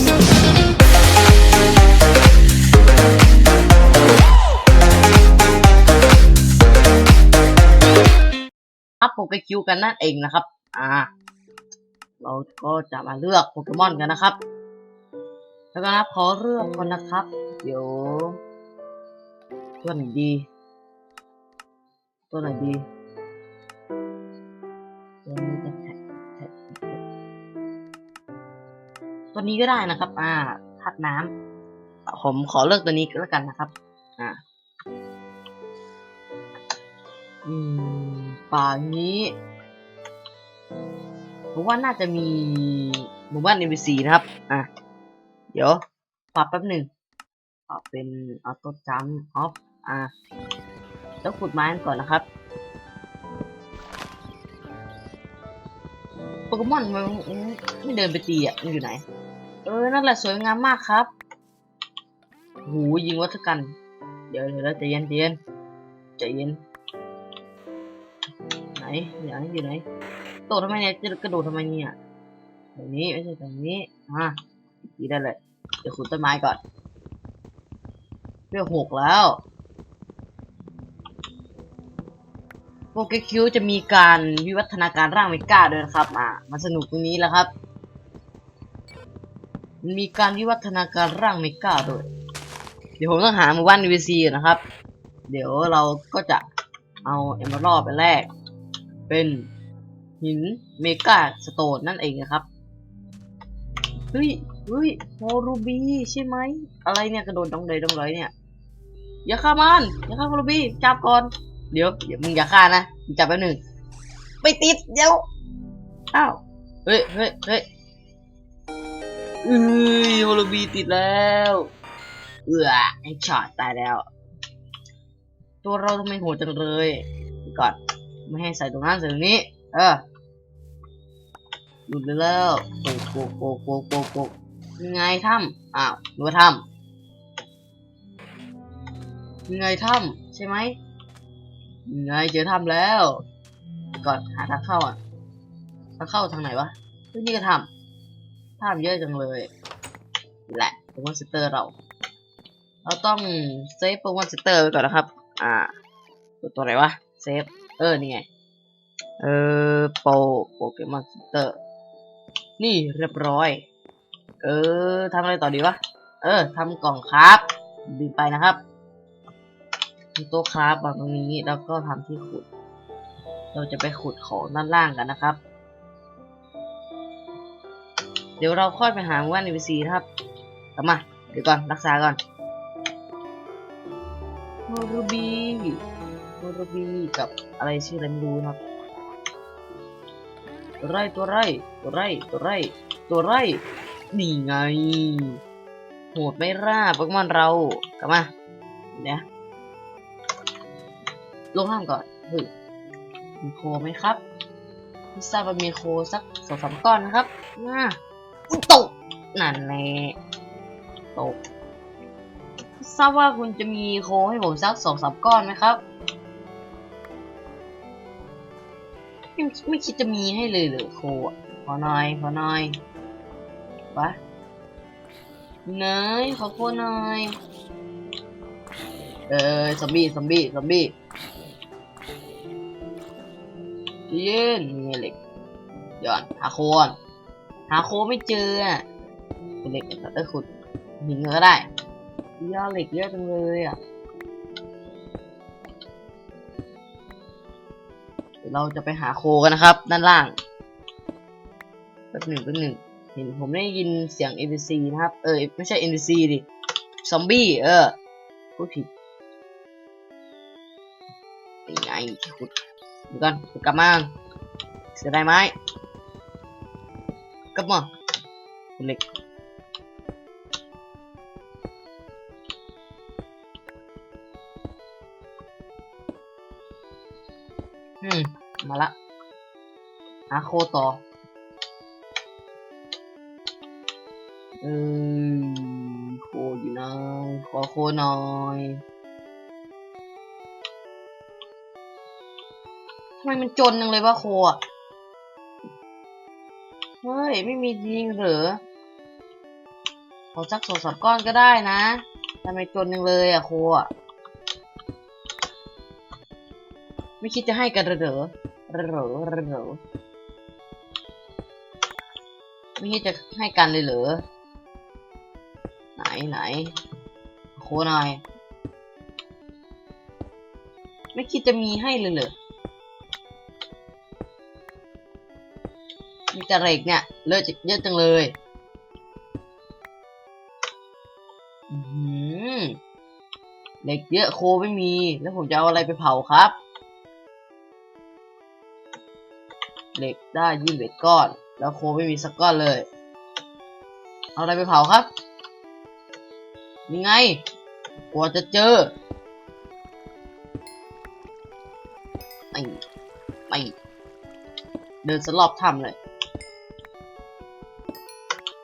อัพโปเกคิวกันนั่นเองนะครับ อ่า เราก็จะมาเลือกโปเกมอนกันนะครับ แล้วก็นะขอเลือกก่อนนะครับ เดี๋ยวตัวไหนดี ตัวไหนดี ตัวนี้ก็ได้นะครับ อ่าพัดน้ำผมขอเลือกตัวนี้ก็แล้วกันนะครับ อ่าอืมป่านี้ผมว่าน่าจะมีหมู่บ้าน NPC นะครับ อะ เดี๋ยวปรับแป๊บหนึ่งปรับเป็นออโต้จัมออฟ อะแล้วขุดไม้ก่อนนะครับโปเกมอนมันไม่เดินไปตีอะ มันอยู่ไหน ออนั่นแหละสวยงามมากครับ หูยิงวัตกัน เดี๋ยวเดี๋ยวใจเย็นใจเย็นใจเย็น ไหนอยู่ไหนอยู่ไหนโตทำไมเนี่ยจะกระโดดทำไมเนี่ยแบบนี้ไม่ใช่แบบนี้อะดีได้เลยเดี๋ยวขุดต้นไม้ก่อนเรื่อหกแล้วโปเกคิวจะมีการวิวัฒนาการร่างเมกาด้วยนะครับ อะมันสนุกตรงนี้แหละครับ มีการวิวัฒนาการร่างเมกาด้วย เดี๋ยวผมต้องหาหมู่บ้าน NPC ก่อนะครับ เดี๋ยวเราก็จะเอาเอมเบอร์ไปแลกเป็นหินเมกาสโตนนั่นเองนะครับ เฮ้ยเฮ้ยโฮรูบีใช่ไหม อะไรเนี่ยกระโดดดองเลยดองเลยเนี่ย อย่าฆ่ามันอย่าฆ่าโฮรูบีจับก่อน เดี๋ยวมึงอย่าฆ่านะจับแป๊บหนึ่งไม่ติดเดี๋ยว อ้าว เฮ้ยเฮ้ยเฮ้ย เอ้ยโฮรูบีติดแล้ว เอือไอ้ช็อตตายแล้ว ตัวเราทำไมโหดจังเลยก่อนไม่ให้ใส่ตรงนั้นใส่ตรงนี้ เออหลุดไปแล้วโกโกโกโกโกโกยังไงถ้ำอ้าวหนูว่าถ้ำยังไงถ้ำใช่ไหมยังไงเจอถ้ำแล้วก่อนหาทางเข้าอะทางเข้าทางไหนวะนี่ก็ถ้ำ ถ้ำเยอะจังเลยแหละโปเกมอนเซตเตอร์เรา เราต้องเซฟโปเกมอนเซตเตอร์ไว้ก่อนนะครับ อ่า ตัวตัวอะไรวะ เซฟ เออ นี่ไง เออ โปโปเกมอนเตอร์ นี่เรียบร้อย เออทำอะไรต่อดีวะ เออทำกล่องครับดีไปนะครับมีต๊ะครับวางตรงนี้แล้วก็ทำที่ขุด เราจะไปขุดของด้านล่างกันนะครับ เดี๋ยวเราค่อยไปหาว่าน NPC นะครับกลับมา เดี๋ยวก่อน รักษาก่อนโมรูบีโมโรบีกับอะไรชื่ออะไรไม่รู้นะครับ ตัวไรตัวไรตัวไรตัวไรตัวไรนี่ไง โหดไม่ราบโปเกมอนเรา กลับมาเดี๋ยวลงล่างก่อนเฮ้ยมีโคไหมครับไม่ทราบว่ามีโคสักสองสามก้อนนะครับน่า อุยตกนั่นแหละตกทราบว่าคุณจะมีโคให้ผมสักสองสามก้อนไหมครับไม่ไม่คิดจะมีให้เลยเหรือโคอะขอหน่อยขอหน่อยวะเนยขอโคหน่อยเออซอมบี้ซอมบี้ซอมบี้เย็นนี่เหล็กย้อนหาโคก่อน หาโคไม่เจออะเป็นเหล็กเออขุดหินก็ได้ยาเหล็กเยอะจังเลยอะเราจะไปหาโคกันนะครับ ด้านล่างแป๊บหนึ่งแป๊บหนึ่งเห็นผมได้ยินเสียง NPC นะครับ เออไม่ใช่ NPC ดิซอมบี้เออพูดผิดยังไงขุดดี๋ยวก่อนขุดกลับมาเสียดายไหมับมาคุณเล็กอืม มาละหาโคต่อ เออโคอยู่นะขอโคหน่อยทำไมมันจนจังเลยวะโคอะ ไม่มีจริงเหรอขอสักสองสามก้อนก็ได้นะทำไมจนยังเลยอะคอะไม่คิดจะให้กันหรอเหรอเหรอเหรอไม่คิดจะให้กันเลยเหรอไหนไหนโคหน่อย ไม่คิดจะมีให้เลยเหรอ แต่เหล็กเนี่ยเลอะเยอะจังเลยเหล็กเยอะโคไม่มี แล้วผมจะเอาอะไรไปเผาครับ เหล็กได้ยี่สิบเอ็ดก้อน แล้วโคไม่มีสักก้อนเลย เอาอะไรไปเผาครับยังไง กว่าจะเจอไอ้ไอ้เดินสลอบถ้ำเลย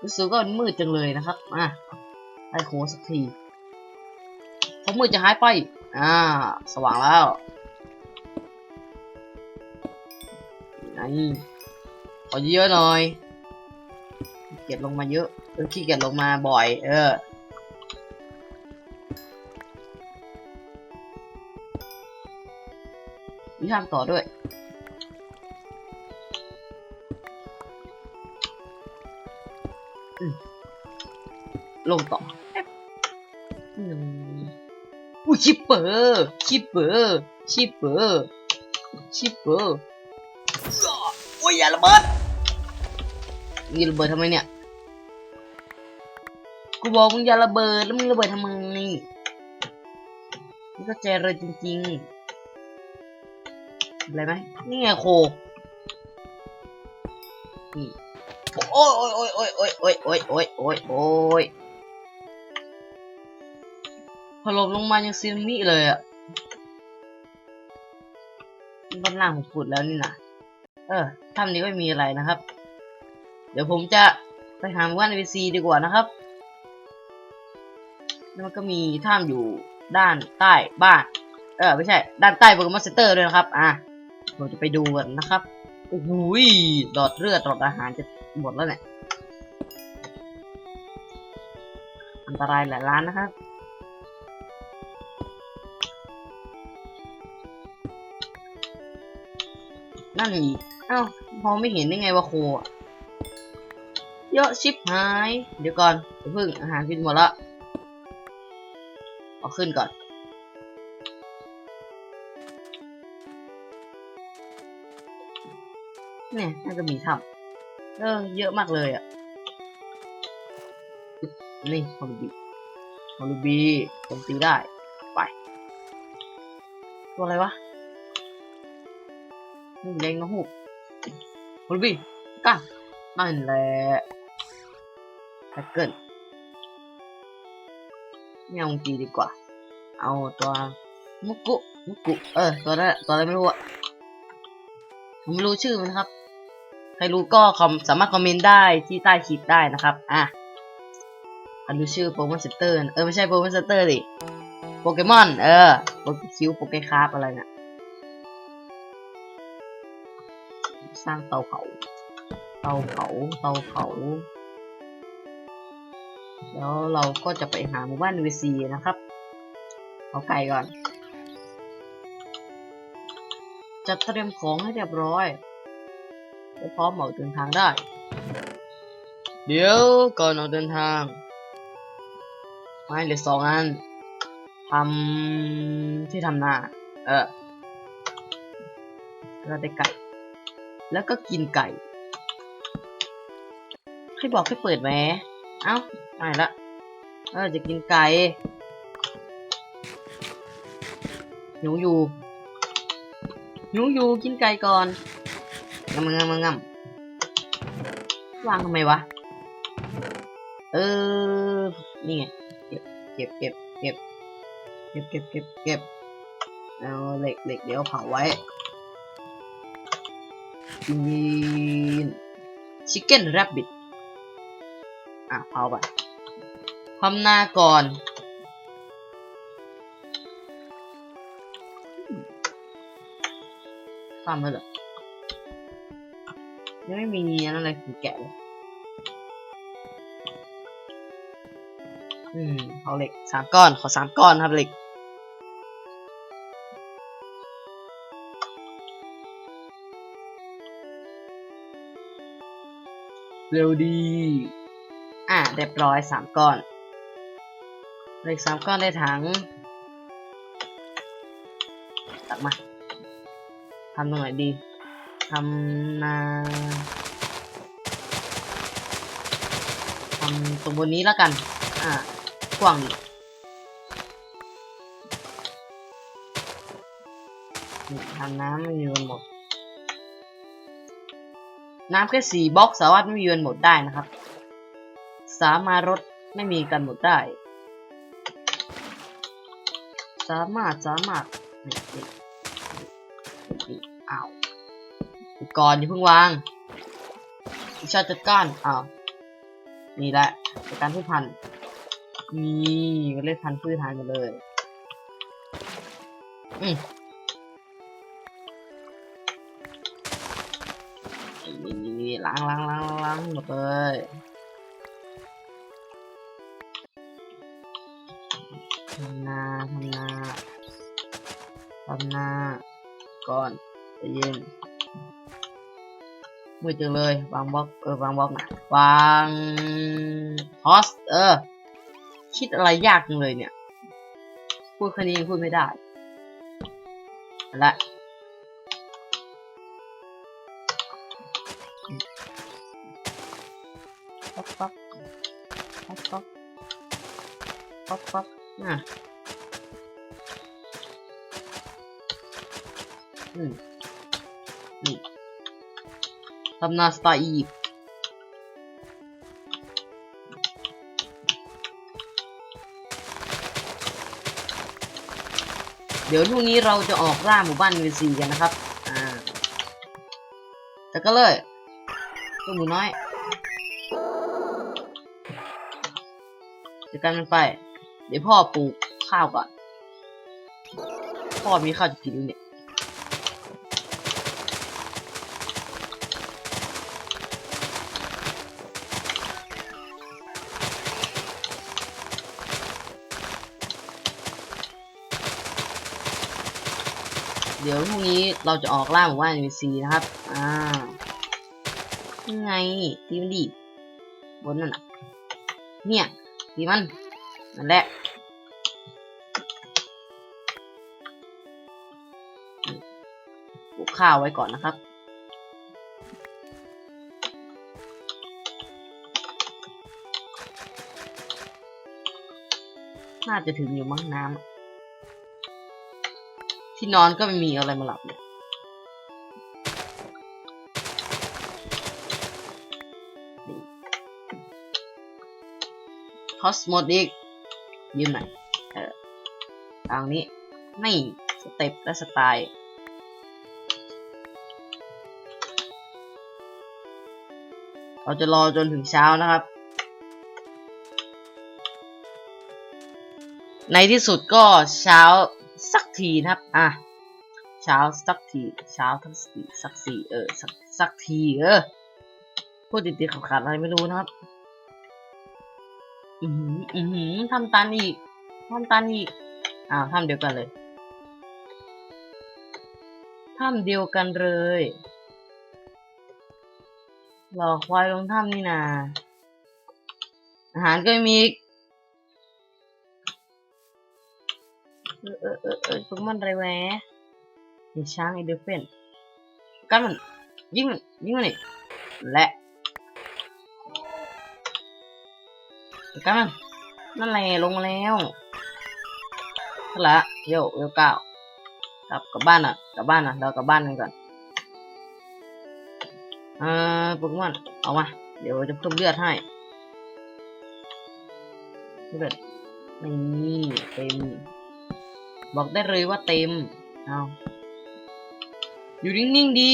รู้สึกว่ามันมืดจังเลยนะครับอะได้โคสักทีพราะมืดจะหายไป อ่า สว่างแล้วนี่ขอเยอะหน่อยขี้เกียจลงมาเยอะเออขี้เกียจลงมาบ่อย เออมีทางต่อด้วย ลงต่ออืมอุ้ยชิปเปอร์ชิปเปอร์ชิปเปอร์ชิปเปอร์โอ้ยอย่าระเบิดมึงจะระเบิดทำไมเนี่ย กูบอกมึงอย่าระเบิดแล้วมึงระเบิดทำไมมึงก็ใจเลยจริงๆอะไรไหมนี่ไงโคนี่โอ้ยโอ้ยโอ้ยโอ้ยโอ้ยโอ้ยโอ้ยโอ้ยโอ้ย โอ้ยพอลมลงมายังซีนามิเลยอะ่ะด้านล่างผมขุดแล้วนี่นะเออถ้ำนี้ไม่มีอะไรนะครับ เดี๋ยวผมจะไปหาว่าน NPC ดีกว่านะครับแล้วมันก็มีถ้ำอยู่ด้านใต้บ้าน เออไม่ใช่ ด้านใต้โปเกมอนเซนเตอร์ด้วยนะครับ อะผมจะไปดูกันนะครับโอ้โหหลอดเลือดหลอดอาหารจะหมดแล้วเนี่ย อันตรายหลายล้านนะครับ นั่นอีกเอ้าพอไม่เห็นได้ไงว่าโคอะเยอะชิบหาย เดี๋ยวก่อนเดี๋ยวเพิ่งอาหารกินหมดละเอาขึ้นก่อน เนี่ยน่าจะมีทำเออเยอะมากเลยอะ นี่ฮอลลูบีฮอลลูบีผมตีได้ ไป ตัวอะไรวะ นี่แดงนะฮูกฮอลลูบีกันนั่นแหละแท็กเกิลไม่เอาตีดีกว่า เอาตัวมุกุมุกุ เออ ตัวนั้นตัวอะไรไม่รู้อะผมไม่รู้ชื่อมันครับ ใครรู้ก็คอมสามารถคอมเมนต์ได้ที่ใต้คลิปได้นะครับ อะอันรู้ชื่อโปเกมอนเซ็นเตอร์ เออ ไม่ใช่โปเกมอนเซ็นเตอร์ดิโปเกมอน เออ โปเกคิว โปเกคาร์อะไรเนี่ย สร้างเตาเผา เตาเผา เตาเผา แล้วเราก็จะไปหาหมู่บ้านวีซีนะครับ เอาไก่ก่อน จัดเตรียมของให้เรียบร้อยจะพร้อมออกเดินทางได้ เดี๋ยวก่อนออกเดินทางไม่เหลือสองอันทำที่ทำนา เออเราได้ไก่ แล้วก็กินไก่ใครบอกให้เปิดแหมเอ้าไม่ละเออจะกินไก่หิวอยู่หิวอยู่กินไก่ก่อนงำงำงำงำวางทำไมวะ เออ นี่ไง เก็บ เก็บ เก็บ เก็บ เก็บ เก็บ เก็บ เก็บ เอาเหล็กเหล็กเดี๋ยวเผาไว้ กินชิคเก้นแรบบิทอะเผาไปทำหน้าก่อนทำเลยเหรยังไม่มีอะไรคือแกะเลย อืม เอาเหล็กสามก้อน ขอสามก้อนครับเหล็ก เร็วดี อะเรียบร้อยสามก้อนเหล็กสามก้อนได้ถังตักมาทำตรงไหนดีทำนาทำตรงบนนี้แล้วกัน อ่ากว้างดีทำน้ำไม่กันหมด น้ำแค่สี่บล็อกสามารถไม่มีวันหมดได้นะครับ สามารถรถไม่มีกันหมดได้ สามารถสามารถอ้าวก่อนอย่าเพิ่งวางวิชาจัดการอ้าวนี่แหละจัดการพืชพันธุ์นี่ก็เล่นพันธุ์พืชพันธุ์กันเลย อืม นี่นี่นี่ล้างล้างล้างล้างหมดเลยทำนาทำนาทำนาก่อนใจเย็นมืดจังเลยวางบล็อกเออวางบล็อกนะวางทอสเออ คิดอะไรยากจังเลยเนี่ย พูดแค่นี้พูดไม่ได้เอาละ ป๊อกป๊อกป๊อกป๊อกป๊อกป๊อกอะอืมนี่ตำนานสไตล์อียิปต์เดี๋ยวพรุ่งนี้เราจะออกล่าหมู่บ้านเวซีกันนะครับ อ่าจะก็เลยตัวหมูน้อย จัดการมันไป เดี๋ยวพ่อปลูกข้าวก่อน พ่อมีข้าวจะกินเนี่ยเดี๋ยวพรุ่งนี้เราจะออกล่าหมู่บ้าน NPC นะครับ อ่ายังไงตีมันดีบนนั่นน่ะ เนี่ย ตีมัน นั่นแหละปลูกข้าวไว้ก่อนนะครับ น่าจะถึงอยู่มั้งน้ำที่นอนก็ไม่มีอะไรมาหลับเลย อสโมดอีกยืนหน่อยเออทางนี้นี่สเต็ปและสไตล์เราจะรอจนถึงเช้านะครับ ในที่สุดก็เช้าสักทีนะครับ อะ เช้าสักที เช้าทั้งสี่สักสี่เออ สักสักทีเออพูดติดๆขาดๆอะไรไม่รู้นะครับ อือหือ อือหือทำตันอีกทำตันอีก อ้าวทำเดียวกันเลยทำเดียวกันเลย หลอกควายลงถ้ำนี่นา อาหารก็ไม่มีอีกเออเออเออเออพวกมันอะไรแวะไอ้ช้างไอเดฟเฟนกันมันยิงมันยิงมันนี่และ กันมันนั่นแหละลงแล้วนั่นละโยโยเก้ากลับกลับบ้านอะกลับบ้านอะเรากลับบ้านกันก่อนเอ่อโปเกมอนเอามาเดี๋ยวจะเพิ่มเลือดให้เลือดนี่เต็ม บอกได้เลยว่าเต็มเอาอยู่นิ่งๆดี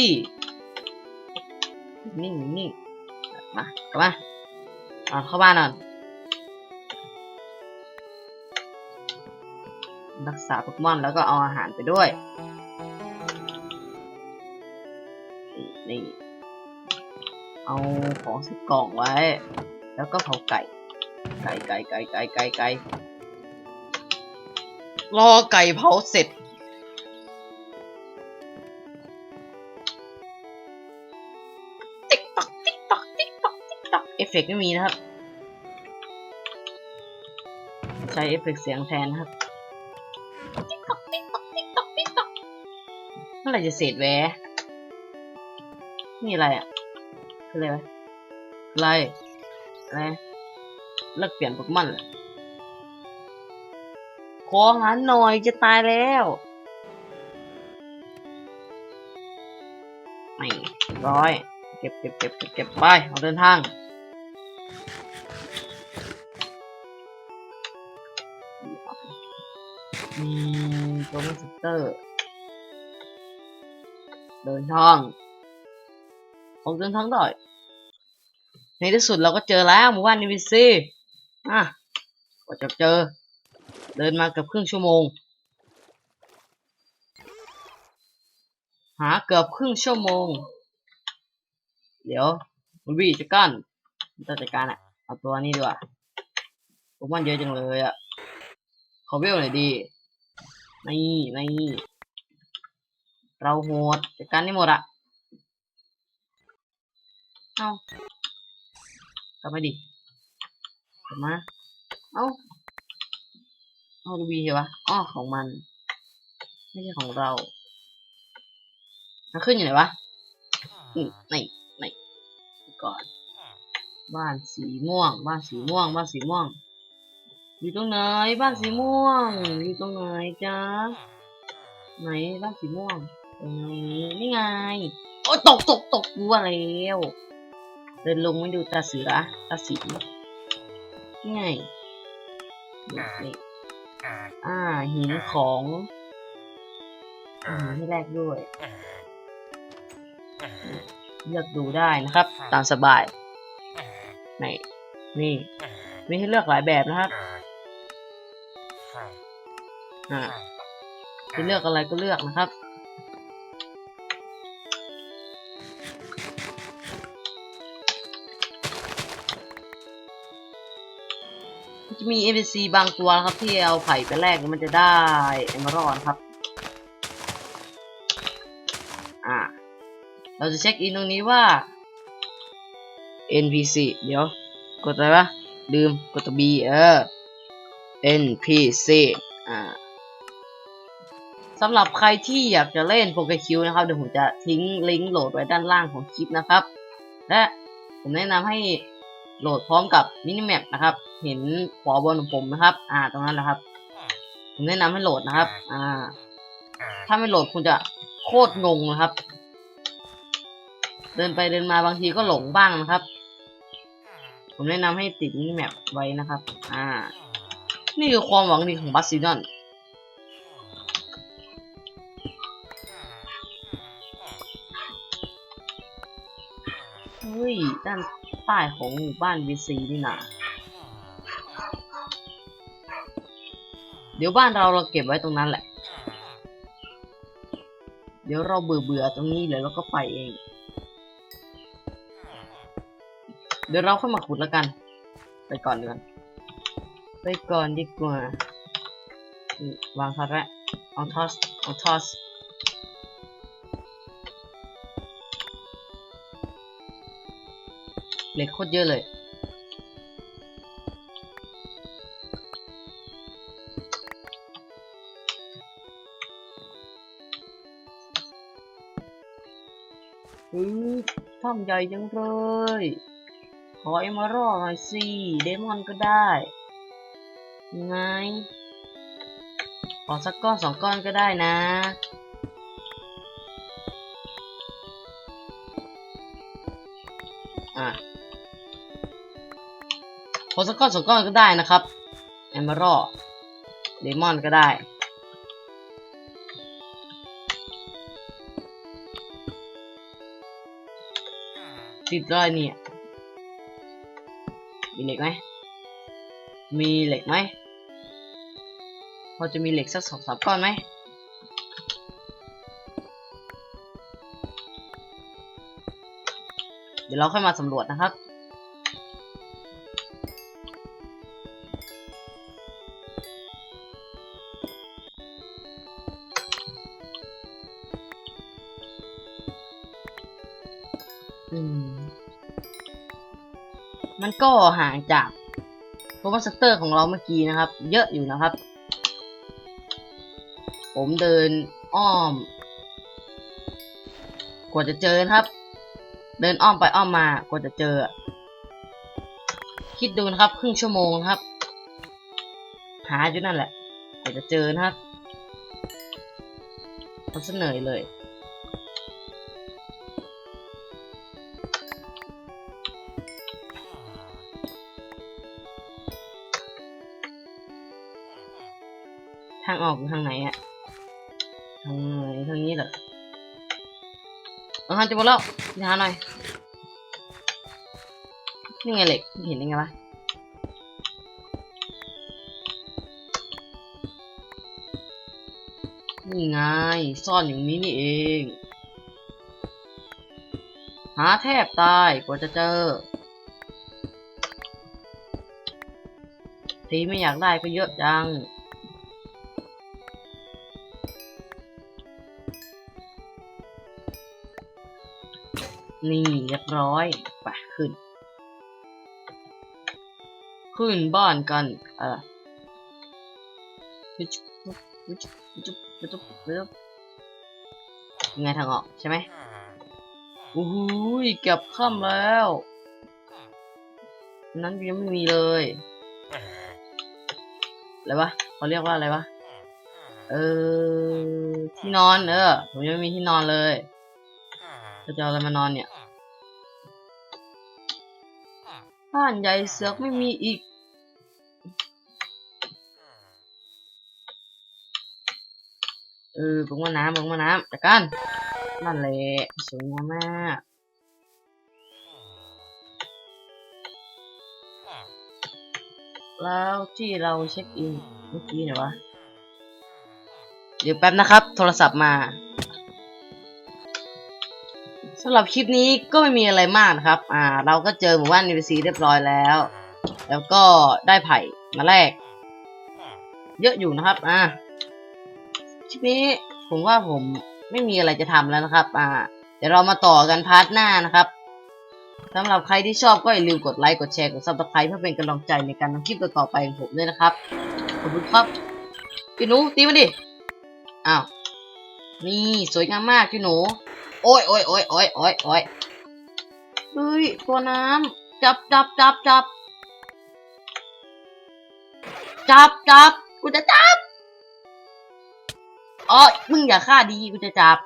นิ่งๆนิ่งๆมากลับมาเอาเข้าบ้านก่อน รักษาโปเกมอนแล้วก็เอาอาหารไปด้วย นี่ เอาของใส่กล่องไว้ แล้วก็เผาไก่ ไก่ไก่ไก่ไก่ไก่ไก่รอไก่เผาเสร็จติ๊กตอกติ๊กตอกติ๊กตอกติ๊กตอกเอฟเฟกไม่มีนะครับ ใช้เอฟเฟกเสียงแทนนะครับ ต๊อกติ๊กตอกติ๊กตอกติ๊กตอกเมื่อไหร่จะเสร็จแวะนี่อะไรอะคืออะไรวะอะไรอะไรเลิกเปลี่ยนโปเกมอนเหรอขอหาหน่อยจะตายแล้วไม่ร้อย เก็บเก็บเก็บเก็บเก็บไปเอาเดินทาง มตัวมันสเตอร์เดินทางออกเดินทางได้ในที่สุดเราก็เจอแล้วหมู่บ้านนิวิซีอะกว่าจะเจอ เดินมาเกือบครึ่งชั่วโมง หาเกือบครึ่งชั่วโมง เดี๋ยวมันวีจะกั้นมันจะจัดการอะ เอาตัวนี้ดีกว่าพวกมันเยอะจังเลยอะขอเวลหน่อยดี นี่นี่เราโหดจัดการได้หมดอะเอากลับมาดิกลับมาเอาเอาดูบีเหรอวะอ้อของมัน ไม่ใช่ของเรามันขึ้นอยู่ไหนวะนี่นี่นี่ก่อน บ้านสีม่วง บ้านสีม่วง บ้านสีม่วง อยู่ตรงไหนบ้านสีม่วง อยู่ตรงไหนจ๊ะไหนบ้านสีม่วงตรงนี้นี่ไงโอ้ยตกตกตกกูว่าแล้วเดินลงไม่ดูตาเสือตาสีนี่ไงนี่นี่อ่าหินของหินให้แรกด้วยเลือกดูได้นะครับ ตามสบาย ไหน นี่ มีให้เลือกหลายแบบนะครับ อ่าจะเลือกอะไรก็เลือกนะครับมันจะมี NPC บางตัวนะครับที่เอาไข่ไปแลกแล้วมันจะได้เอม r รอนครับ อ่า เราจะเช็คอินตรงนี้ว่า NPC เดี๋ยว กดอะไรวะลืมกดตัว B เออ NPC อ่า สำหรับใครที่อยากจะเล่นโปเกคิวนะครับ เดี๋ยวผมจะทิ้งลิงก์โหลดไว้ด้านล่างของคลิปนะครับ และผมแนะนำให้โหลดพร้อมกับมินิแมปนะครับ เห็นขวาบนของผมนะครับ อ่า ตรงนั้นแหละครับ ผมแนะนำให้โหลดนะครับ อ่า ถ้าไม่โหลดคุณจะโคตรงงนะครับ เดินไปเดินมาบางทีก็หลงบ้างนะครับ ผมแนะนำให้ติดมินิแมปไว้นะครับ อ่า นี่คือความหวังดีของบัสซิดอน เฮ้ย ด้านใต้ของหมู่บ้านวีซีนี่นะเดี๋ยวบ้านเราเราเก็บไว้ตรงนั้นแหละ เดี๋ยวเราเบื่อเบื่อๆตรงนี้เลยเราก็ไปเอง เดี๋ยวเราค่อยมาขุดแล้วกัน ไปก่อนดีกว่าไปก่อนดีกว่าวางทอสไว้เอาทอสเอาทอส เหล็กโคตรเยอะเลย อือถ้ำใหญ่จังเลย ขอเอมารอหน่อยสิ เดมอนก็ได้ยังไง ขอสักก้อนสองก้อนก็ได้นะ ขอสักก้อนสองก้อนก็ได้นะครับเอม r ร l เดมอนก็ได้ ติดเลยเนี่ย มีเหล็กไหม มีเหล็กไหม พอจะมีเหล็กสักสองสามก้อนไหมเดี๋ยวเราค่อยมาสำรวจนะครับ ก็ห่างจากโทมัสเตอร์ของเราเมื่อกี้นะครับ เยอะอยู่นะครับ ผมเดินอ้อม กว่าจะเจอครับ เดินอ้อมไปอ้อมมากว่าจะเจอ คิดดูนะครับ ครึ่งชั่วโมงครับ หาอยู่นั่นแหละกว่าจะเจอนะครับมันเสนอเลยางออกอยู่ทางไหนอะทางไหนทางนี้เหรอเอาทางจะหมดแล้วหาหน่อยนี่ไงเหล็กเห็นได้ไงวะนี่ไงซ่อนอยู่นี้นี่เอง หาแทบตายกว่าจะเจอ ทีไม่อยากได้ก็เยอะจัง นี่เรียบร้อยไปขึ้น ขึ้นบ้านกันเออจุ๊บจุ๊บจุ๊บจุ๊บจุ๊บไงทางออกใช่ไหมโอ้โหยเก็บข้ามแล้ว นั้นยังไม่มีเลยอะไรวะเขาเรียกว่าอะไรวะ เออ ที่นอนเออ ผมยังไม่มีที่นอนเลย จะจะเอาอะไรมานอนเนี่ยบ้านใหญ่เสือกไม่มีอีก เออบึงมาน้ำบึงมาน้ำจัดกันนั่นแหละสวยงามมากแล้วที่เราเช็คอินเมื่อกี้เนี่ยวะ เดี๋ยวแป๊บนะครับ โทรศัพท์มา สำหรับคลิปนี้ก็ไม่มีอะไรมากนะครับ อ่า เราก็เจอหมู่บ้านนิวซีเรียบร้อยแล้ว แล้วก็ได้ไผ่มาแลกเยอะอยู่นะครับ อ่า คลิปนี้ผมว่าผมไม่มีอะไรจะทำแล้วนะครับ อ่า เดี๋ยวเรามาต่อกันพาร์ทหน้านะครับสำหรับใครที่ชอบก็อย่าลืมกดไลค์ กดแชร์ กดซับสไครต์เพื่อเป็นกำลังใจในการทำคลิปต่อไปของผมด้วยนะครับ ขอบคุณครับพี่หนูตีมันดิ อ้าว นี่สวยงามมากพี่หนู โอ้ยโอ้ยโอ้ยโอ้ยโอ้ยโอ้ยเฮ้ยตัวน้ำจับจับจับจับจับจับกูจะจับอ๋อมึงอย่าฆ่าดีกูจะจับ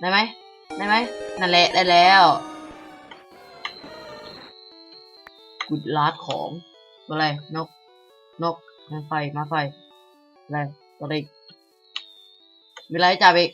ได้ไหมได้ไหมนั่นแหละได้แล้วกูลาดของอะไรนกนกมาไฟมาไฟอะไรตัวเล็กเวลาจับอีก